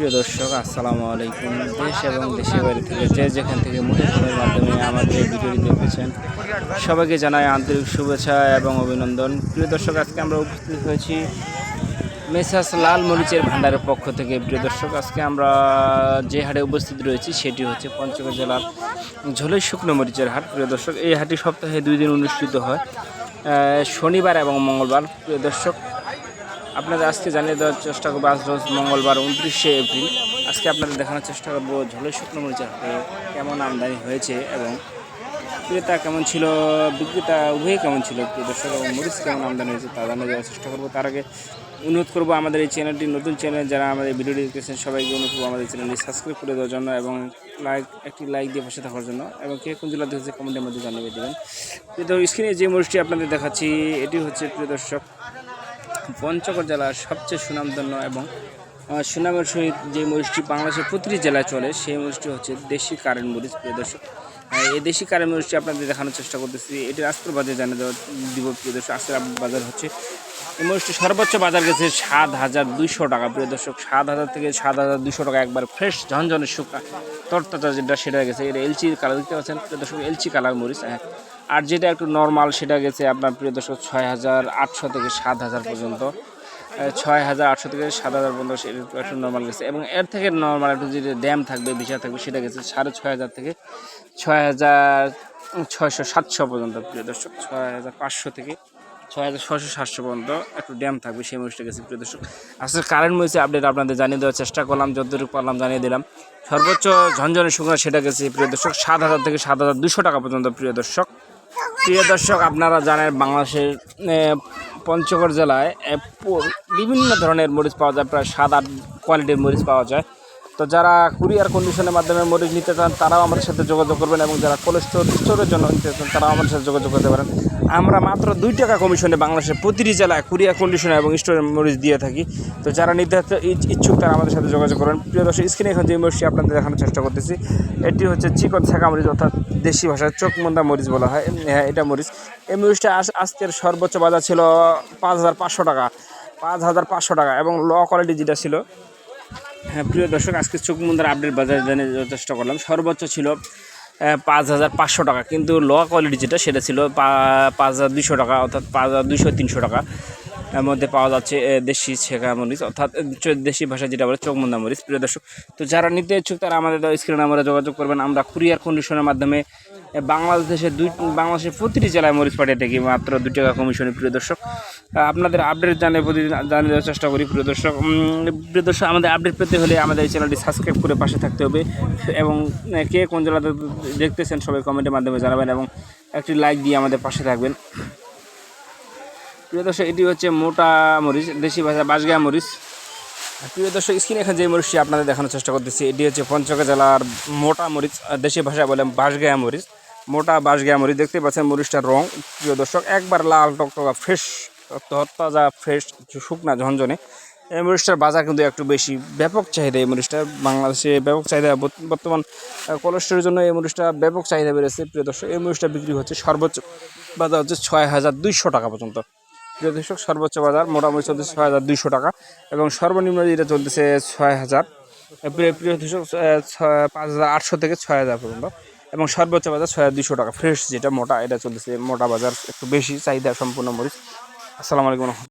প্রিয় দর্শক, আসসালামু আলাইকুম। দেশ এবং দেশের বাইরে থেকে যে যেখান থেকে মুঠোফোনের মাধ্যমে আমাদের ভিডিওটি দেখেছেন, সবাইকে জানাই আন্তরিক শুভেচ্ছা এবং অভিনন্দন। প্রিয় দর্শক, আজকে আমরা উপস্থিত হয়েছি মেসাস লাল মরিচের ভান্ডারের পক্ষ থেকে। প্রিয় দর্শক, আজকে আমরা যে হাটে উপস্থিত রয়েছি, সেটি হচ্ছে পঞ্চগড় জেলার ঝোলের শুকনো মরিচের হাট। প্রিয় দর্শক, এই হাটটি সপ্তাহে দুই দিন অনুষ্ঠিত হয় শনিবার এবং মঙ্গলবার। প্রিয় দর্শক আপনাদের আজকে জানিয়ে দেওয়ার চেষ্টা করব আজ রোজ মঙ্গলবার উনত্রিশে এপ্রিল। আজকে আপনাদের দেখানোর চেষ্টা করব ঝোলের শুকনো মরিচের কেমন আমদানি হয়েছে এবং ক্রেতা কেমন ছিল বিক্রেতা উভয়ই কেমন ছিল দর্শক এবং মরিচ কেমন আমদানি হয়েছে তা জানিয়ে দেওয়ার চেষ্টা করব। তার আগে অনুরোধ করব আমাদের এই চ্যানেলটি নতুন চ্যানেল যারা আমাদের ভিডিওটি দেখতেছেন সবাইকে অনুরোধ করব আমাদের চ্যানেলটি সাবস্ক্রাইব করে দেওয়ার জন্য এবং লাইক একটি লাইক দিয়ে পাশে থাকার জন্য এবং কে কোন জেলা দেখেছে কমেন্টের মধ্যে জানিয়ে দেবেন। দর্শক, স্ক্রিনে যে মরিচটি আপনাদের দেখাচ্ছি এটি হচ্ছে প্রিয় দর্শক পঞ্চগড় জেলার সবচেয়ে সুনামধন্য এবং সুনামের সহিত যে মরিচটি বাংলাদেশের প্রতিটি জেলায় চলে, সেই মরিচটি হচ্ছে দেশি কারেন্ট মরিচ, প্রিয় দর্শক। এই দেশি মরিচটি আপনাদের দেখানোর চেষ্টা করতেছি। এটি আস্তের বাজারে জানিয়ে দেওয়া দিব। প্রিয় দর্শক আস্তের বাজার হচ্ছে এই মরিচটি সর্বোচ্চ বাজার গেছে সাত হাজার দুইশো টাকা। প্রিয় দর্শক, সাত হাজার থেকে সাত হাজার দুইশো টাকা একবার ফ্রেশ ঝনঝনে শুকা তরতাজা যেটা, সেটা গেছে। এটা এলচি কালার, দেখতে পাচ্ছেন? প্রিয় দর্শক, এলচি কালার মরিচ হ্যাঁ। আর যেটা একটু নর্মাল সেটা গেছে আপনার, প্রিয় দর্শক, ছয় হাজার আটশো থেকে সাত হাজার পর্যন্ত। ছয় হাজার আটশো থেকে সাত হাজার পর্যন্ত একটু- নর্মাল গেছে। এবং এর থেকে নর্মাল একটু যেটা ড্যাম থাকবে বিশা থাকবে, সেটা গেছে সাড়ে ছয় হাজার থেকে ছয় হাজার ছয়শো সাতশো পর্যন্ত, প্রিয় দর্শক। ছয় হাজার পাঁচশো থেকে ছয় হাজার ছয়শো সাতশো পর্যন্ত একটু ড্যাম থাকবে সেই মরিচটা গেছে প্রিয় দর্শক। আসলে কারেন্ট মরিচে আপডেট আপনাদের জানিয়ে দেওয়ার চেষ্টা করলাম, যতটুকু পারলাম জানিয়ে দিলাম। সর্বোচ্চ ঝনঝনে শুকনো সেটা গেছে, প্রিয় দর্শক, সাত হাজার থেকে সাত হাজার দুশো টাকা পর্যন্ত, প্রিয় দর্শক। প্রিয় দর্শক, আপনারা জানেন বাংলাদেশের পঞ্চগড় জেলায় বিভিন্ন ধরনের মরিচ পাওয়া যায়, প্রায় সাত আট কোয়ালিটির মরিচ পাওয়া যায়। তো যারা কুরিয়ার কন্ডিশনের মাধ্যমে মরিচ নিতে চান, তারাও আমাদের সাথে যোগাযোগ করবেন এবং যারা কোল্ড স্টোর স্টোরের জন্য নিতে চান, তারাও আমাদের সাথে যোগাযোগ করতে পারেন। আমরা মাত্র দুই টাকা কমিশনে বাংলাদেশের প্রতিটি জেলায় কুরিয়ার কন্ডিশনে এবং স্টোরের মরিচ দিয়ে থাকি। তো যারা ইচ- ইচ্ছুক, তারা আমাদের সাথে যোগাযোগ করেন। প্রিয় দর্শক স্ক্রিনে এখন যে মরিচটি আপনাদের দেখানোর চেষ্টা করতেছি, এটি হচ্ছে চিকন ছাকা মরিচ, অর্থাৎ দেশি ভাষায় চোখমন্দা মরিচ বলা হয়। হ্যাঁ এটা মরিচ। এই মরিচটা আজ- আজকের সর্বোচ্চ বাজার ছিল পাঁচ হাজার পাঁচশো টাকা। পাঁচ হাজার পাঁচশো টাকা এবং ল কোয়ালিটি যেটা ছিল হ্যাঁ প্রিয় দর্শক, আজকে চোখমন্দার আপডেট বাজারে দেওয়ার চেষ্টা করলাম। সর্বোচ্চ ছিল পাঁচ হাজার পাঁচশো টাকা, কিন্তু লো কোয়ালিটি যেটা, সেটা ছিল পাঁচ হাজার দুশো টাকা, অর্থাৎ পাঁচ হাজার দুশো তিনশো টাকা। এর মধ্যে পাওয়া যাচ্ছে দেশি ছেঁকা মরিচ, অর্থাৎ দেশি ভাষায় যেটা বলে চোখমন্দা মরিচ। প্রিয় দর্শক, তো যারা নিতে ইচ্ছুক, তারা আমাদের স্ক্রিনে আমরা যোগাযোগ করবেন। আমরা কুরিয়ার কন্ডিশনের মাধ্যমে বাংলাদেশের দুই, বাংলাদেশের প্রতিটি জেলায় মরিচ পাঠিয়ে থাকি মাত্র দুই টাকা কমিশনে প্রিয় দর্শক। আপনাদের আপডেট জানিয়ে প্রতিদিন, জানিয়ে দেওয়ার চেষ্টা করি, প্রিয় দর্শক। প্রিয় দর্শক, আমাদের আপডেট পেতে হলে আমাদের এই চ্যানেলটি সাবস্ক্রাইব করে পাশে থাকতে হবে। এবং কে কোন জেলাতে দেখতেছেন, সবাই কমেন্টের মাধ্যমে জানাবেন এবং একটি লাইক দিয়ে আমাদের পাশে থাকবেন। প্রিয় দর্শক, এটি হচ্ছে মোটা মরিচ, দেশি ভাষা বাসগা মরিচ। প্রিয় দর্শক, স্ক্রিনে এখন যে মরিচটি আপনাদের দেখানোর চেষ্টা করতেছি, এটি হচ্ছে পঞ্চগড় জেলার মোটা মরিচ, দেশি ভাষায় বলে বাঁশগায়া মরিচ। মোটা বাঁশগায়া মরিচ দেখতে পাচ্ছেন মরিচটার রং। প্রিয় দর্শক, একবার লাল টকটকা ফ্রেশ, তরতাজা, ফ্রেশ, শুকনা, ঝনঝনে। এই মরিচটার বাজার কিন্তু একটু বেশি। ব্যাপক চাহিদা এই মরিচটার বাংলাদেশে ব্যাপক চাহিদা বর্তমান কোলেস্টোরের জন্য এই মরিচটা ব্যাপক চাহিদা বেড়েছে। প্রিয় দর্শক, এই মরিচটা বিক্রি হচ্ছে সর্বোচ্চ বাজার হচ্ছে ছয় হাজার দুইশো টাকা পর্যন্ত। প্রিয় দর্শক, সর্বোচ্চ বাজার মোটামুটি চলতেছে ছয় হাজার দুইশো টাকা এবং সর্বনিম্ন যেটা চলতেছে ছয় হাজার। প্রিয় দর্শক ছয়- পাঁচ হাজার আটশো থেকে ছয় হাজার পর্যন্ত। এবং সর্বোচ্চ বাজার ছয় দুশো টাকা ফ্রেশ যেটা মোটা, এটা চলতেছে মোটা বাজার একটু বেশি, চাহিদা সম্পূর্ণ মরিচ আসসালামু আলাইকুম।